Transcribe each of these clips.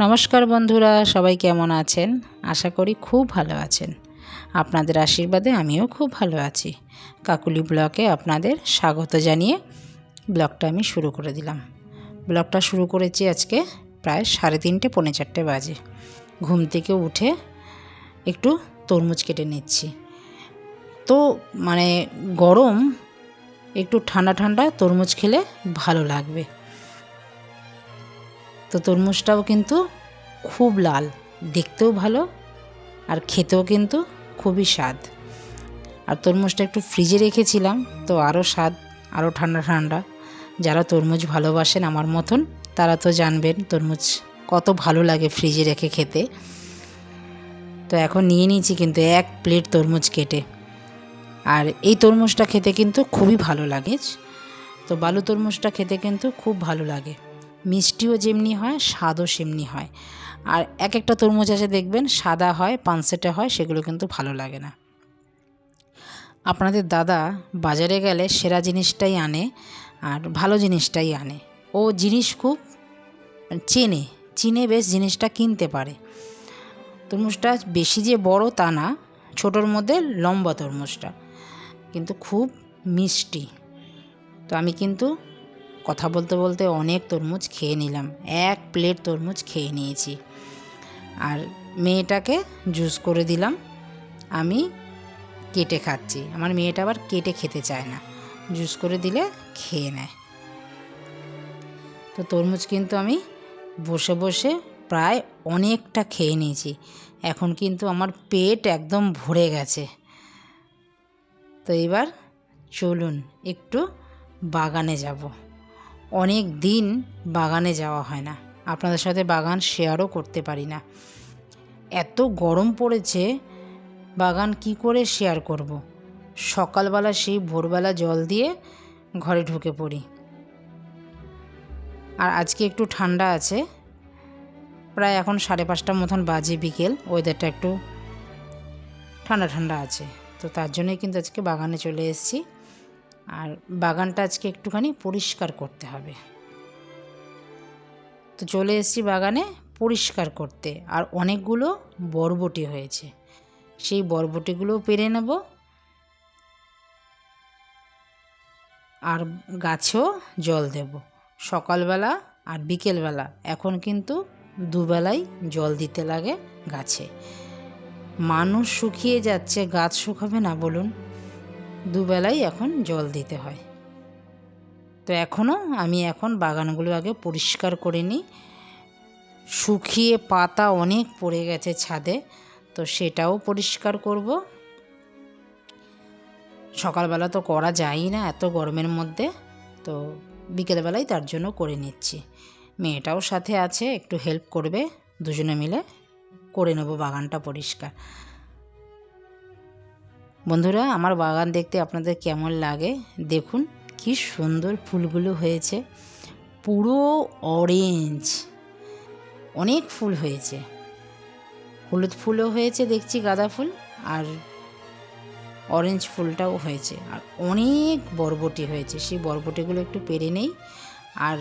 নমস্কার বন্ধুরা, সবাই কেমন আছেন? আশা করি খুব ভালো আছেন। আপনাদের আশীর্বাদে আমিও খুব ভালো আছি। কাকুলি ব্লকে আপনাদের স্বাগত জানিয়ে ব্লগটা আমি শুরু করে দিলাম। ব্লগটা শুরু করেছি আজকে প্রায় সাড়ে তিনটে, পৌনে চারটে বাজে। ঘুম থেকে উঠে একটু তরমুজ কেটে নিচ্ছি। তো মানে গরম, একটু ঠান্ডা ঠান্ডা তরমুজ খেলে ভালো লাগবে। তো তরমুজটাও কিন্তু খুব লাল, দেখতেও ভালো আর খেতেও কিন্তু খুবই স্বাদ। আর তরমুজটা একটু ফ্রিজে রেখেছিলাম, তো আরও স্বাদ, আরও ঠান্ডা ঠান্ডা। যারা তরমুজ ভালোবাসেন আমার মতন, তারা তো জানবেন তরমুজ কত ভালো লাগে ফ্রিজে রেখে খেতে। তো এখন নিয়ে নিয়েছি কিন্তু এক প্লেট তরমুজ কেটে। আর এই তরমুজটা খেতে কিন্তু খুবই ভালো লাগে, তো বালু তরমুজটা খেতে কিন্তু খুব ভালো লাগে। মিষ্টিও যেমনি হয়, স্বাদও সেমনি হয়। আর এক একটা তরমুজ আছে দেখবেন, সাদা হয়, পানসেটে হয়, সেগুলো কিন্তু ভালো লাগে না। আপনাদের দাদা বাজারে গেলে সেরা জিনিসটাই আনে আর ভালো জিনিসটাই আনে। ও জিনিস খুব চেনে, চিনে বেশ জিনিসটা কিনতে পারে। তরমুজটা বেশি যে বড় তা না, ছোটোর মধ্যে লম্বা তরমুজটা। কিন্তু খুব মিষ্টি। তো আমি কিন্তু কথা বলতে বলতে অনেক তরমুজ খেয়ে নিলাম। এক প্লেট তরমুজ খেয়ে নিয়েছি। আর মেয়েটাকে জুস করে দিলাম। আমি কেটে খাচ্ছি। আমার মেয়েটা আবার কেটে খেতে চায় না। জুস করে দিলে খেয়ে নেয়। তো তরমুজ কিন্তু আমি বসে বসে প্রায় অনেকটা খেয়ে নিয়েছি। এখন কিন্তু আমার পেট একদম ভরে গেছে। তো এবার চলুন একটু বাগানে যাব। অনেক দিন বাগানে যাওয়া হয় না। আপনাদের সাথে বাগান শেয়ারও করতে পারি না। এত গরম পড়েছে, বাগান কি করে শেয়ার করব। সকালবেলা সেই ভোরবেলা জল দিয়ে ঘরে ঢুকে পড়ি। আর আজকে একটু ঠান্ডা আছে। প্রায় এখন সাড়ে পাঁচটার মতন বাজে বিকেল ওয়েদারটা একটু ঠান্ডা ঠান্ডা আছে। তো তার জন্যই কিন্তু আজকে বাগানে চলে এসেছি। আর বাগানটা আজকে একটুখানি পরিষ্কার করতে হবে। তো চলে এসেছি বাগানে পরিষ্কার করতে। আর অনেকগুলো বরবটি হয়েছে। সেই বরবটিগুলোও পেরে নেব। আর গাছেও জল দেব। সকালবেলা আর বিকেলবেলা। এখন কিন্তু দুবেলাই জল দিতে লাগে গাছে। মানুষ শুকিয়ে যাচ্ছে, গাছ শুকাবে না বলুন। দুবেলাই এখন জল দিতে হয়। তো এখনও আমি এখন বাগানগুলো আগে পরিষ্কার করে নিই। শুকিয়ে পাতা অনেক পড়ে গেছে ছাদে, তো সেটাও পরিষ্কার করব। সকালবেলা তো করা যায়ই না এত গরমের মধ্যে, তো বিকেলবেলায় তার জন্য করে নিচ্ছি। মেয়েটাও সাথে আছে, একটু হেল্প করবে, দুজনে মিলে করে নেব বাগানটা পরিষ্কার। বন্ধুরা, আমার বাগান দেখতে আপনাদের কেমন লাগে? দেখুন, কি সুন্দর ফুলগুলো হয়েছে। পুরো অরেঞ্জ অনেক ফুল হয়েছে। হলুদ ফুলও হয়েছে, দেখছি গাঁদা ফুল, আর অরেঞ্জ ফুলটাও হয়েছে। আর অনেক বরবটি হয়েছে। সেই বরবটিগুলো একটু পেরে নেই। আর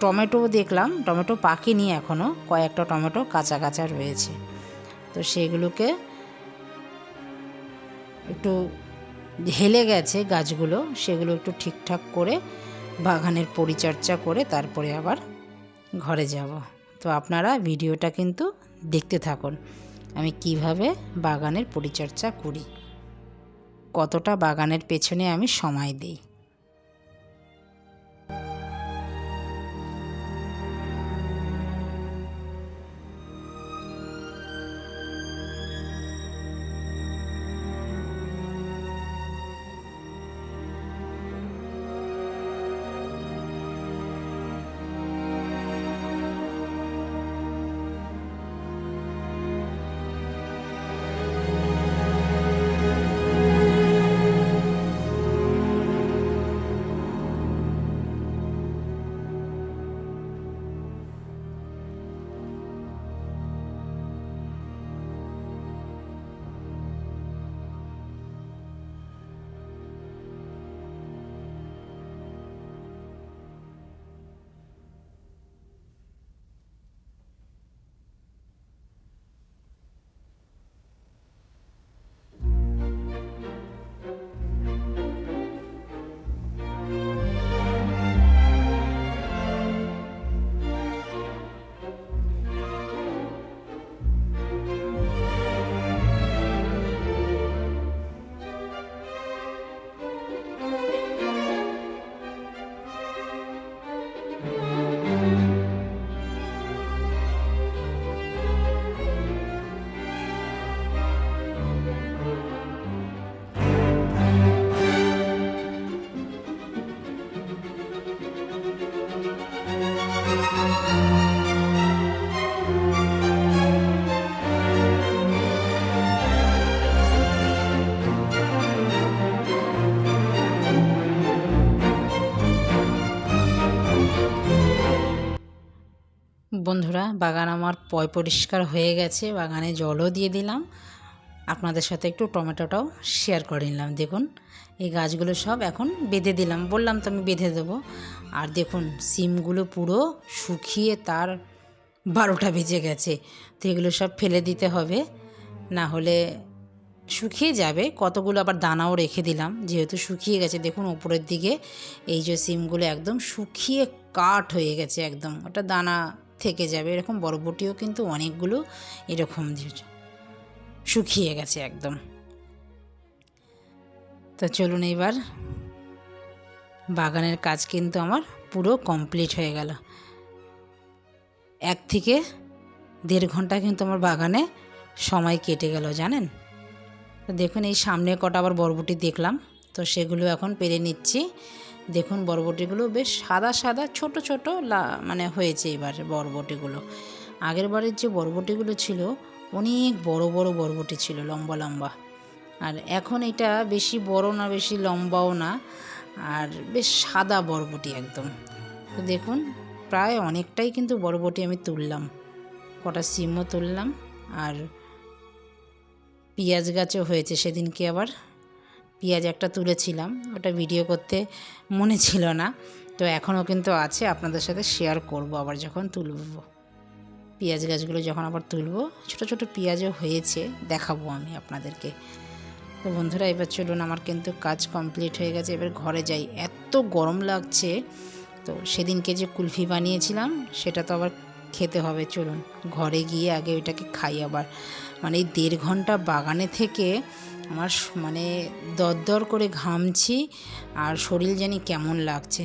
টমেটো দেখলাম, টমেটো পাকেনি এখনও কয়েকটা টমেটো কাঁচা কাঁচা রয়েছে। তো সেগুলোকে একটু হেলে গেছে গাছগুলো, সেগুলো একটু ঠিকঠাক করে বাগানের পরিচর্যা করে তারপরে আবার ঘরে যাব। তো আপনারা ভিডিওটা কিন্তু দেখতে থাকুন, আমি কীভাবে বাগানের পরিচর্যা করি, কতটা বাগানের পেছনে আমি সময় দিই। বন্ধুরা, বাগান আমার পয় পরিষ্কার হয়ে গেছে, বাগানে জলও দিয়ে দিলাম। আপনাদের সাথে একটু টমেটোটাও শেয়ার করে নিলাম, দেখুন। এই গাছগুলো সব এখন বেঁধে দিলাম, বললাম তো আমি বেঁধে দেবো। আর দেখুন, সিমগুলো পুরো শুকিয়ে তার বারোটা বেজে গেছে, তো এগুলো সব ফেলে দিতে হবে। না হলে শুকিয়ে যাবে, কতগুলো আবার দানাও রেখে দিলাম, যেহেতু শুকিয়ে গেছে, দেখুন উপরের দিকে এই যে সিমগুলো একদম শুকিয়ে কাঠ হয়ে গেছে একদম, ওটা দানা থেকে যাবে। এরকম বরবটিও কিন্তু অনেকগুলো এরকম শুকিয়ে গেছে একদম। তো চলুন এবার বাগানের কাজ কিন্তু আমার পুরো কমপ্লিট হয়ে গেল। এক থেকে দেড় ঘণ্টা কিন্তু আমার বাগানে সময় কেটে গেল, জানেন? তো দেখুন এই সামনে কটা আবার বরবটি দেখলাম। তো সেগুলো এখন পেরে নিচ্ছি। দেখুন, বরবটিগুলো বেশ সাদা সাদা, ছোট ছোট লা মানে হয়েছে এবার বরবটিগুলো। আগের বারের যে বরবটিগুলো ছিল, অনেক বড় বড় বরবটি ছিল, লম্বা লম্বা। আর এখন এটা বেশি বড় না, বেশি লম্বাও না, আর বেশ সাদা বরবটি একদম। তো দেখুন, প্রায় অনেকটাই কিন্তু বরবটি আমি তুললাম। কটা সিমও তুললাম, আর পেঁয়াজ গাছও হয়েছে সেদিনকে আবার। পেঁয়াজ একটা তুলেছিলাম, ওটা ভিডিও করতে মনে ছিল না। তো এখনও কিন্তু আছে, আপনাদের সাথে শেয়ার করব আবার যখন তুলব। পেঁয়াজ গাছগুলো যখন আবার তুলব, ছোট ছোট পেঁয়াজও হয়েছে, দেখাবো আমি আপনাদেরকে। তো বন্ধুরা, এবার চলুন, আমার কিন্তু কাজ কমপ্লিট হয়ে গেছে, এবার ঘরে যাই। এত গরম লাগছে, তো সেদিনকে যে কুলফি বানিয়েছিলাম, সেটা তো আবার খেতে হবে, চলুন। ঘরে গিয়ে আগে ওইটাকে খাই আবার। মানে এই দেড় ঘণ্টা বাগানে থেকে আমার মানে দরদর করে ঘামছি আর শরীর জানি কেমন লাগছে।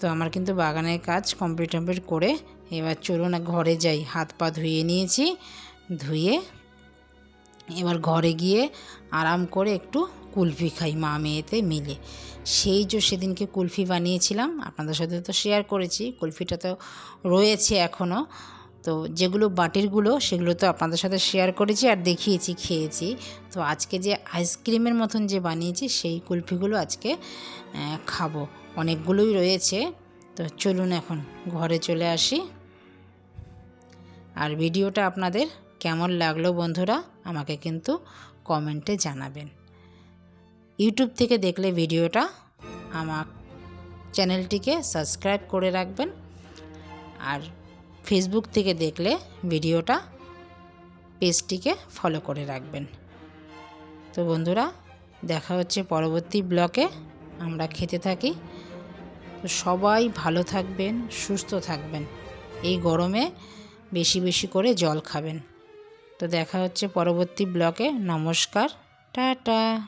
তো আমার কিন্তু বাগানের কাজ কমপ্লিট টমপ্লিট করে এবার চলুন ঘরে যাই। হাত পা ধুয়ে নিয়েছি, ধুয়ে এবার ঘরে গিয়ে আরাম করে একটু কুলফি খাই মা মেয়েতে মিলে। সেই যে সেদিনকে কুলফি বানিয়েছিলাম, আপনাদের সাথে তো শেয়ার করেছি, কুলফিটা তো রয়েছে এখনও তো যেগুলো বাটিরগুলো সেগুলো তো আপনাদের সাথে শেয়ার করেছি আর দেখিয়েছি, খেয়েছি। তো আজকে যে আইসক্রিমের মতন যে বানিয়েছি, সেই কুলফিগুলো আজকে খাব। অনেকগুলোই রয়েছে। তো চলুন এখন ঘরে চলে আসি। আর ভিডিওটা আপনাদের কেমন লাগল বন্ধুরা, আমাকে কিন্তু কমেন্টে জানাবেন। ইউটিউব থেকে দেখলে ভিডিওটা, আমার চ্যানেলটিকে সাবস্ক্রাইব করে রাখবেন। আর ফেসবুক থেকে দেখলে ভিডিওটা পেজটিকে ফলো করে রাখবেন। তো বন্ধুরা, দেখা হচ্ছে পরবর্তী ব্লকে। আমরা খেতে থাকি। তো সবাই ভালো থাকবেন, সুস্থ থাকবেন। এই গরমে বেশি বেশি করে জল খাবেন। তো দেখা হচ্ছে পরবর্তী ব্লকে। নমস্কার, টাটা।